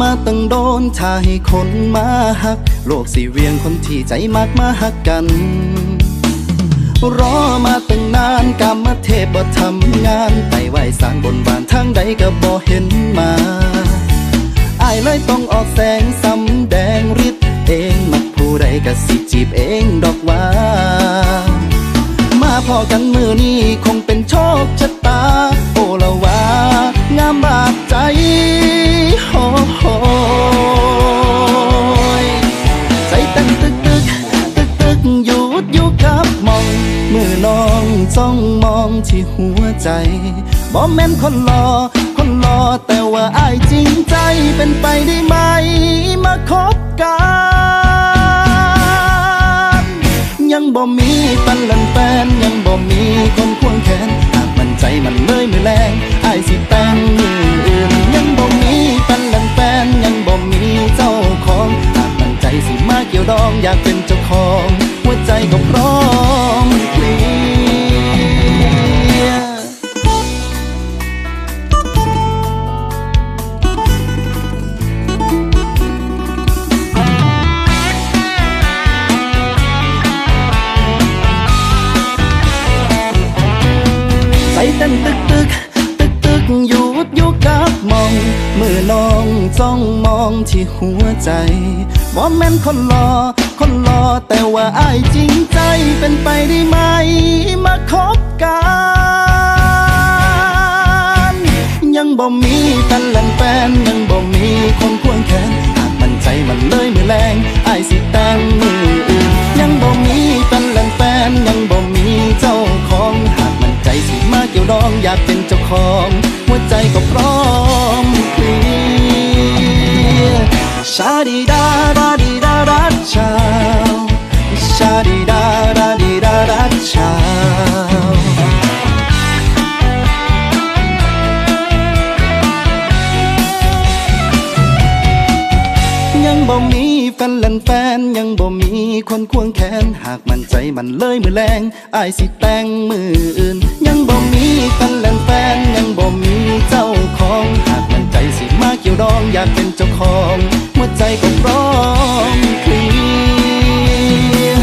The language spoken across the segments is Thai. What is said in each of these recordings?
มาตั้งโดน ถ้าให้คนมาหัก โลกสิเวียงคนที่ใจมักมาหักกัน รอมาตั้งนานกรรมเทพบ่ทำงานไต่ไหวสร้างบนบานทางใดก็บ่เห็นมาอายเลยต้องออกแสงสำแดงฤทธิ์เองมักผู้ใดก็สิจีบเองดอกว่า มาพอกันมือนี้คงเป็นโชคชะตา โอละว่างามบาดใจ จ้องมองที่หัวใจบ่แม่นคนรอ คนรอแต่ว่าอายจริงใจเป็นไปได้ไหม มาคบกัน ยังบ่มีปันลันแฟน ยังบ่มีคนควงแขนหากมันใจมันเลยมือแรงอายสิแต่งมืออื่นยังบ่มีปันลันแฟน ยังบ่มีเจ้าของหากมันใจสิมาเกี่ยวดองอยากเป็นเจ้าของ หัวใจก็ กับมอง มือน้องจ้องมองที่หัวใจว่าแม่นคนรอ คนรอแต่ว่าอายจริงใจเป็นไปได้ไหม มาคบกัน ยังบ่มีแฟนละ อยากเป็นเจ้าของ หัวใจก็พร้อมเคลียร์ชาดีดาดาดีดาดา บ่มีแฟนเล่นแฟนยังบ่มีคนควงแขน หากมันใจมันเลยมือแรงอายสิแต่งมืออื่น ยังบ่มีแฟนเล่นแฟนยังบ่มีเจ้าของ หากมันใจสิมาเกี่ยวดองอยากเป็นเจ้าของ หัวใจก็พร้อมเคลีย์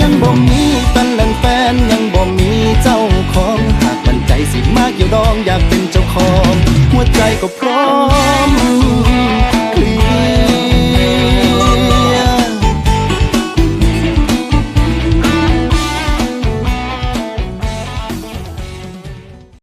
ยังบ่มีแฟนเล่นแฟนยังบ่มีเจ้าของหากมันใจสิมาเกี่ยวดองอยากเป็นเจ้าของหัวใจก็พร้อม